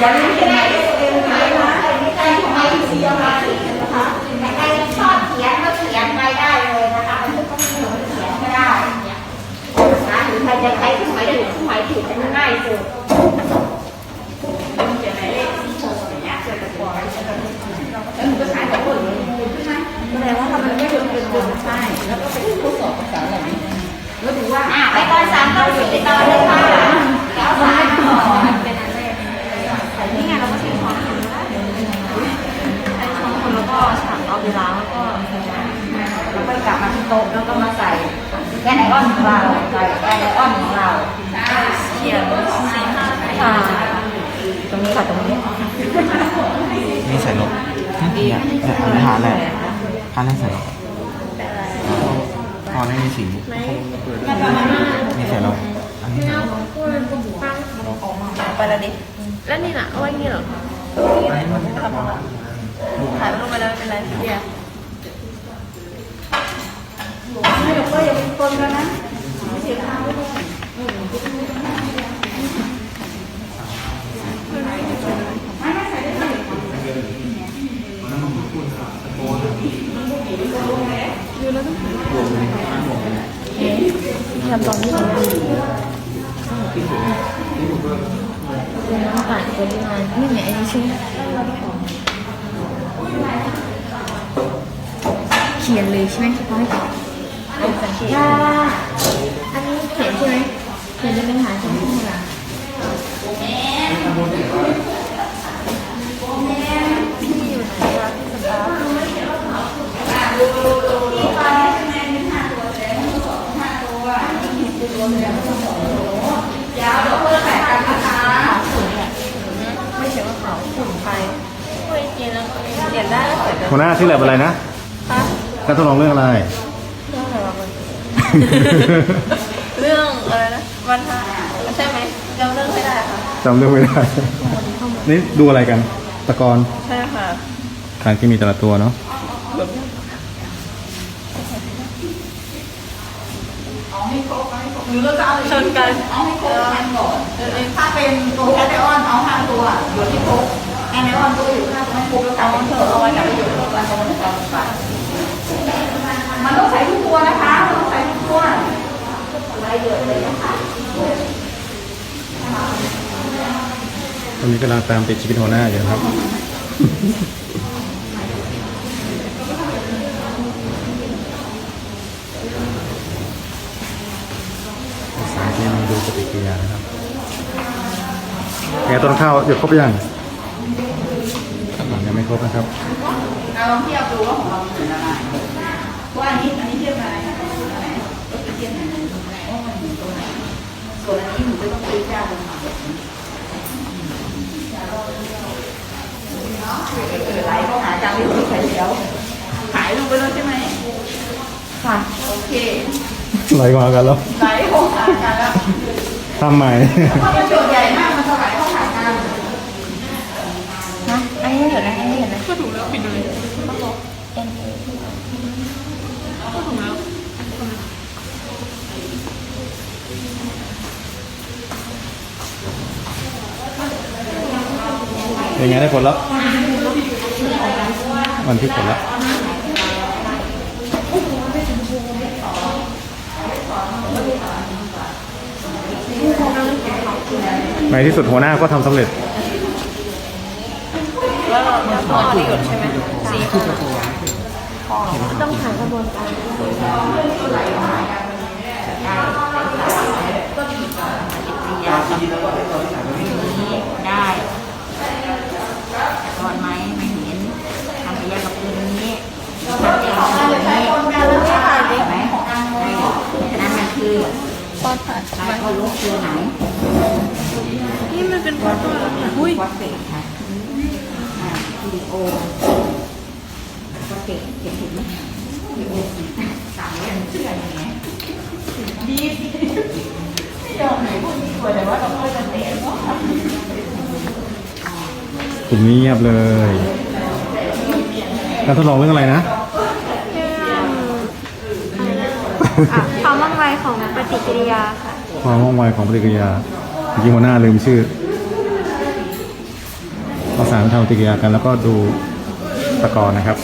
อย่าลืมเขียนหมายเลขตัวเองไว้นะใจของไอซีเอามานะคะแต่ใครชอบเขียนก็เขียนไปได้เลยนะคะมันก็ต้องเขียนเขียนก็ได้นะหรือใครจะใช้เครื่องหมายถูกเครื่องหมายผิดอันง่ายสุดเขียนหมายเลขที่โชว์อย่างเงี้ยเกิดจากก่อนแล้วหนูก็ใช้ของคนอื่นใช่ไหมแสดงว่าถ้ามันไม่ดึงดึงดึงใช่แล้วก็ไปทดสอบภาษาอะไรนี้แล้วดูว่าอะไปตอนสามตอนสี่ไปตอนเลย แกนไอออนของเราใส่แกนไอออนของเราเขียนสี่ห้าค่ะตรงนี้ค่ะตรงนี้นี่ใส่ลบเนี่ยเนี่ยอันนี้หาแหละหาแหละใส่ลบพอได้มีสีนี่ใส่ลบอันนี้ใส่ลบไปแล้วดิแล้วนี่น่ะเอาไว้อย่างงี้เหรอถ่ายรูปไปแล้วเป็นไรพี่เดีย ไม่หรอกก็อย่าเป็นคนกันนะเสียทางด้วยทำตอนนี้ของเราน้ำตาลปริมาณนี่ไงอันนี้ใช่ไหมเขียนเลยใช่ไหมเขาให้ ตอบเป็นสังเกตอันนี้เขียนใช่ไหมเขียนจะเป็นหาใช่ไหมข้างหลังที่ไหนล่ะคะไม่ใช่ว่าเขาขุ่นไปช่วยเขียนแล้วก็เขียนแล้วเขียนได้หัวหน้าชื่อแบบอะไรนะการทดลองเรื่องอะไร เรื่องอะไรวะมันเรื่องอะไรนะวันพระใช่ไหมจำเรื่องไม่ได้ค่ะจำเรื่องไม่ได้ นี่ดูอะไรกัน ตะกอนใช่ค่ะทางที่มีแต่ละตัวเนาะเอาให้ครบเอาให้ครบหรือเราจะเอาชนกันเอาให้ครบกันก่อนเออถ้าเป็นตัวแคทไอออนเอาห้าตัวอยู่ที่ครบแอนไอออนตัวอยู่ห้าตัวให้ครบแล้วกันเถอะเอาไว้กับอยู่ครบกันตรงนี้ก่อนค่ะมันต้องใส่ทุกตัวนะคะมันต้องใส่ทุกตัวไว้เยอะเลยนะคะ ตอนนี้ กำลังตามติดชีวิตหัวหน้าอยู่ครับ สายที่มันดูปฏิกิริยานะครับแกต้นข้าวหยุดครบยังยังไม่ครบนะครับเราลองเทียบดูว่าของเราเป็นอะไรว่าอันนี้อันนี้เทียบอะไรก็คือเทียบไหนว่ามันอยู่ตัวไหนส่วนอันนี้หนูไม่ต้องซื้อเจ้าลงมาเออ ไหลเข้าหาจางไม่ถูกใครเดียวหายลงไปแล้วใช่ไหมค่ะโอเคไหลกว่ากันแล้วไหลเข้าหากันแล้วทำใหม่เพราะมันโจทย์ใหญ่มากมันจะไหลเข้าหากันนะอันนี้เห็นนะอันนี้เห็นนะก็ถูกแล้วปิดเลยเอ็นเอก็ถูกแล้วเป็นไงได้ผลแล้ว มันที่ผลแล้วในที่สุดหัวหน้าก็ทำสำเร็จแล้วเราจะพอดีก่อนใช่ไหมสีต้องผ่านกระบวนการ ได้ก่อนไหมไม่เห็นทำพยากับปืนนี้ทำเองกับปืนนี้ใช่ไหมของอันนั้นมันคือ ป อดผ่านใช้เขารู้คือไหนนี่มันเป็นปอดตัวแล้วเนี่ยอุ้ยฟอสเฟตค่ะอ่าวิดีโอฟอสเฟตเก็บถึงไหมวิดีโอสามเรื่องเชื่ออย่างเงี้ยดีไม่ยอมไหนพวกนี้กลัวแต่ว่าเราค่อยกันเตะเนาะกลุ่มนี้เงียบเลยการทดลองเรื่องอะไรนะความ ว่องไวของปฏิกิริยาค่ะ ความว่องไวของปฏิกิริยาเมื่อกี้หัวหน้าลืมชื่อเอาสารทำปฏิกิริยากันแล้วก็ดูตะกอนนะครับ